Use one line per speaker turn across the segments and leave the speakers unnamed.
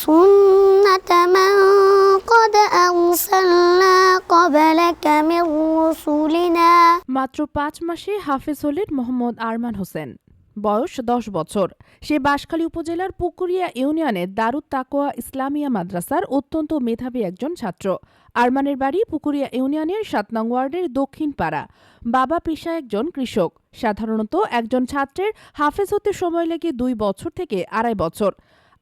سنة من قد أرسلنا قبلك من رسلنا
মাত্র পাঁচ মাসে হাফেজ হলেন মোহাম্মদ আরমান হোসেন বয়স দশ বছর সে বাঁশখালী উপজেলার পুকুরিয়া ইউনিয়নের দারুত তাকোয়া ইসলামিয়া মাদ্রাসার অত্যন্ত মেধাবী একজন ছাত্র আরমানের বাড়ি পুকুরিয়া ইউনিয়নের সাত নং ওয়ার্ডের দক্ষিণ পাড়া বাবা পেশা একজন কৃষক সাধারণত একজন ছাত্রের হাফেজ হতে সময় লেগে দুই বছর থেকে আড়াই বছর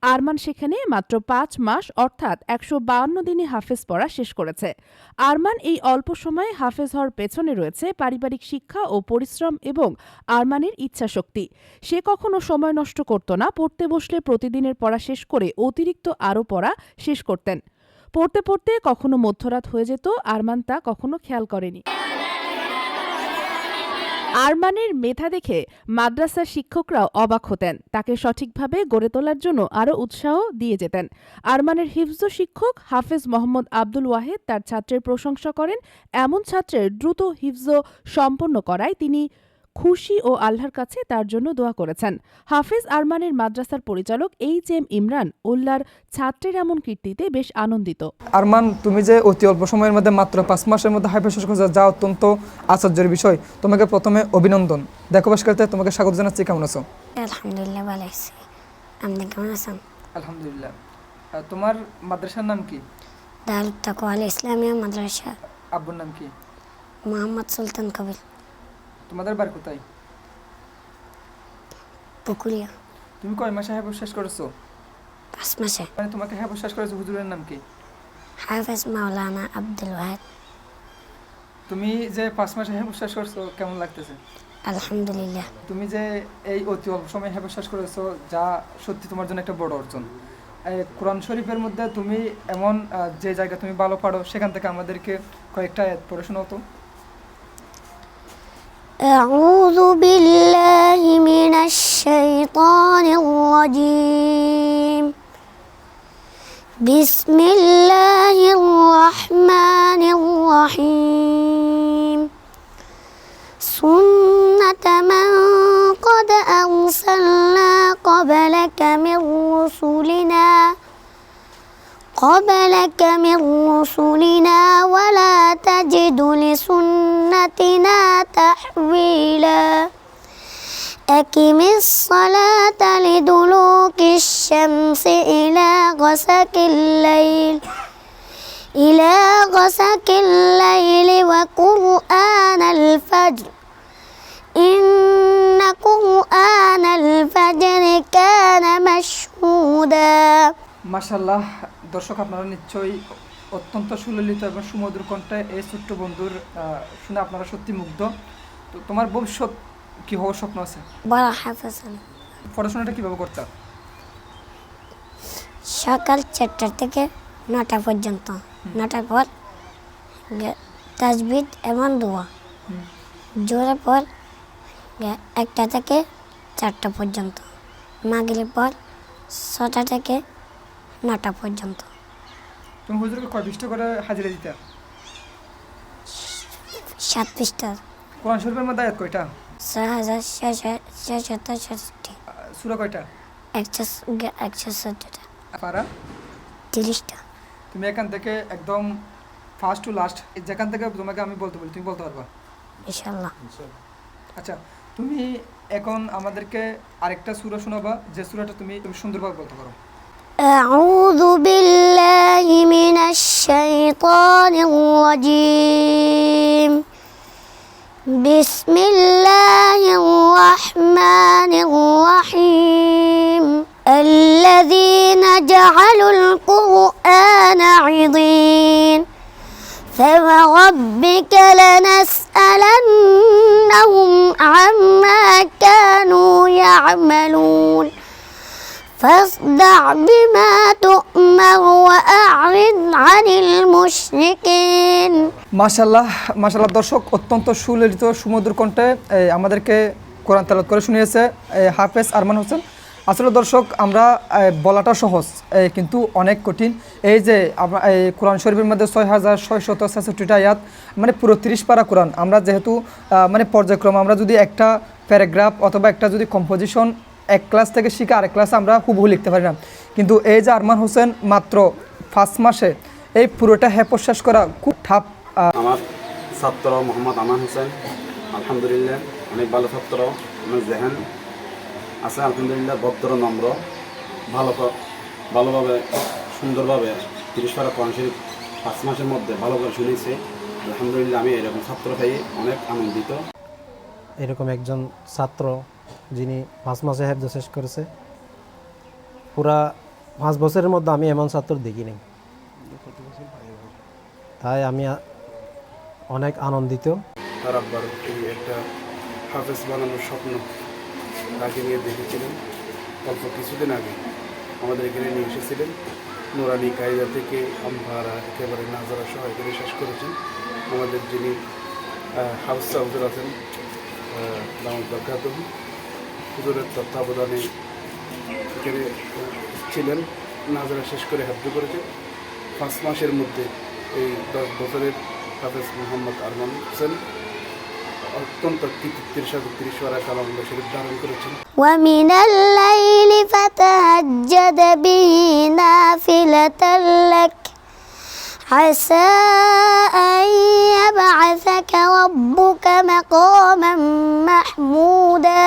আরমান সেখানে মাত্র পাঁচ মাস, অর্থাৎ একশো বাউন্ন দিনে হাফেজ পড়া শেষ করেছে। আরমান এই অল্প সময়ে হাফেজ হওয়ার পেছনে রয়েছে পারিবারিক শিক্ষা ও পরিশ্রম এবং আরমানের ইচ্ছাশক্তি। সে কখনো সময় নষ্ট করত না, পড়তে বসলে প্রতিদিনের পড়া শেষ করে অতিরিক্ত আরও পড়া শেষ করতেন। পড়তে পড়তে কখনো মধ্যরাত হয়ে যেত, আরমান তা কখনো খেয়াল করেনি। আরমানের মেধা দেখে মাদ্রাসার শিক্ষকরাও অবাক হতেন। তাকে সঠিকভাবে গড়ে তোলার জন্য আরও উৎসাহ দিয়ে যেতেন। আরমানের হিফজ শিক্ষক হাফেজ মোহাম্মদ আব্দুল ওয়াহেদ তার ছাত্রের প্রশংসা করেন। এমন ছাত্রের দ্রুত হিফজ সম্পন্ন করায় তিনি খুশি ও আল্লাহর কাছে তার জন্য দোয়া করেছেন। হাফেজ আরমানের মাদ্রাসার পরিচালক এইচ এম ইমরান উল্লার ছাত্রের এমন কীর্তিতে বেশ আনন্দিত।
আরমান তুমি যে অতি অল্প সময়ের মধ্যে মাত্র পাঁচ মাসের মধ্যে করেছ যা অত্যন্ত আশ্চর্যের বিষয়। তোমাকে প্রথমে অভিনন্দন। দেখো বাসকালতে তোমাকে স্বাগত জানাচ্ছি কেমন আছো?
আলহামদুলিল্লাহ ভালো আছি। আপনি কেমন আছেন?
আলহামদুলিল্লাহ। তোমার মাদ্রাসার নাম কি?
দারুত তাকওয়া আল ইসলামিয়া মাদ্রাসা।
আব্বুর নাম কি?
মোহাম্মদ সুলতান কবির।
তোমাদের বাড়ি কোথায়?
পুকুরিয়া
তুমি কয় মাসে হাইফেস শেষ করেছ?
পাঁচ মাসে।
মানে তোমাকে হাইফেস শেষ করেছ হুজুরের নাম কি?
হাফেজ মাওলানা আব্দুল ওয়াহেদ।
তুমি যে পাঁচ মাসে হাইফেস শেষ করছ কেমন লাগতেছে?
আলহামদুলিল্লাহ।
তুমি যে এই অতি অল্প সময় হেফে শেষ করেছ যা সত্যি তোমার জন্য একটা বড় অর্জন। এই কোরআন শরীফের মধ্যে তুমি এমন যে জায়গা তুমি ভালো পারো সেখান থেকে আমাদেরকে কয়েকটা আয়াত পড়ে শোনাও তো।
أعوذ بالله من الشيطان الرجيم. بسم الله الرحمن الرحيم. سنة من قد أرسلنا قبلك من رسلنا قبلك من رسلنا ولا تجد لسنتنا تحويلا. أكم الصلاة لدلوك الشمس إلى غسك الليل. إلى غسك الليل وقرآن الفجر. إن قرآن الفجر كان مشهودا.
ما شاء الله. দর্শক আপনারা নিশ্চয়ই অত্যন্ত সুললিত এবং সুমধুর কণ্ঠে এই ছোট্ট বন্ধুর শুনে আপনারা সত্যি মুগ্ধ। তো তোমার ভবিষ্যৎ কি হওয়ার স্বপ্ন আছে। পড়াশোনাটা কীভাবে করতে?
সকাল চারটা থেকে নটা পর্যন্ত। নটার পর তাজবিদ এবং দোয়া। জোরের পর একটা থেকে চারটা পর্যন্ত। মাগরির পর ছটা থেকে নটা পর্যন্ত।
তুমি হুজুরকে কয় পৃষ্ঠ করে হাজিরা দিতে?
সাত পৃষ্ঠা।
কোরআন শরীফের মধ্যে আয়াত কয়টা?
ছয় হাজার ছয়শত
সুরা কয়টা?
একশো একশো চোদ্দটা
পারা?
তিরিশটা।
তুমি এখান থেকে একদম ফার্স্ট টু লাস্ট যেখান থেকে তোমাকে আমি বলতে বলি তুমি বলতে পারবা?
ইনশাল্লাহ
আচ্ছা তুমি এখন আমাদেরকে আরেকটা সুরা শোনাবা যে সুরাটা তুমি তুমি সুন্দরভাবে বলতে পারো।
أعوذ بالله من الشيطان الرجيم. بسم الله الرحمن الرحيم. الذين جعلوا القرآن عضين. فوربك لنسألنهم عما كانوا يعملون. فاصدع بما تؤمر وأعرض عن المشركين
মাশাল্লাহ মাশাল্লাহ দর্শক অত্যন্ত সুললিত সুমধুর কণ্ঠে এই, আমাদেরকে কোরআন তেলাত করে শুনিয়েছে এই, হাফেজ আরমান হোসেন আসলে দর্শক আমরা এই, বলাটা সহজ এই, কিন্তু অনেক কঠিন এই যে আমরা এই কোরআন শরীফের মধ্যে ছয় হাজার ছয়শত ছেষট্টিটা আয়াত মানে পুরো তিরিশ পারা কোরআন আমরা যেহেতু আহ, মানে পর্যায়ক্রম আমরা যদি একটা প্যারাগ্রাফ অথবা একটা যদি কম্পোজিশন এক ক্লাস থেকে শিখে আরেক ক্লাসে আমরা হুবহু লিখতে পারি না। কিন্তু এই যে আরমান হোসেন মাত্র ফার্স্ট মাসে এই পুরোটা হ্যাপস শেষ করা খুব ঠাপ
আমার ছাত্র মোহাম্মদ আমান হোসেন আলহামদুলিল্লাহ অনেক ভালো ছাত্র আমার জেহেন আছে আলহামদুলিল্লাহ ভদ্র নম্র ভালো ভালোভাবে সুন্দরভাবে তিরিশ পারা কোরআন শরীফ পাঁচ মাসের মধ্যে ভালো করে শুনেছি। আলহামদুলিল্লাহ আমি এরকম ছাত্র পেয়ে অনেক আনন্দিত।
এরকম একজন ছাত্র যিনি পাঁচ মাসে শেষ করেছে, পুরা পাঁচ বছরের মধ্যে আমি এমন ছাত্র দেখিনি তাই আমি অনেক আনন্দিত।
হাফেজ বানানোর স্বপ্ন তাকে নিয়ে দেখেছিলেন। অল্প কিছুদিন আগে আমাদের এখানে নিয়ে এসেছিলেন। নোরানি কায়দা থেকে আমভারা একেবারে নাজারা সহ এখানে শেষ করেছেন। আমাদের যিনি হাউস হুজুর আছেন হুজুরের তত্ত্বাবধানে এখানে আহ, ছিলেন নাজারা শেষ করে হাদ্য করেছেন পাঁচ মাসের মধ্যে এই দশ বছরের হাফেজ মোহাম্মদ আরমান হোসেন অত্যন্ত কৃতিত্বের সাথে তিরিশ পারা কালামুল্লাহ শরীফ ধারণ করেছেন
ومن الليل فتهجد به نافلة لك عسى أن يبعثك ربك مقاما محمودا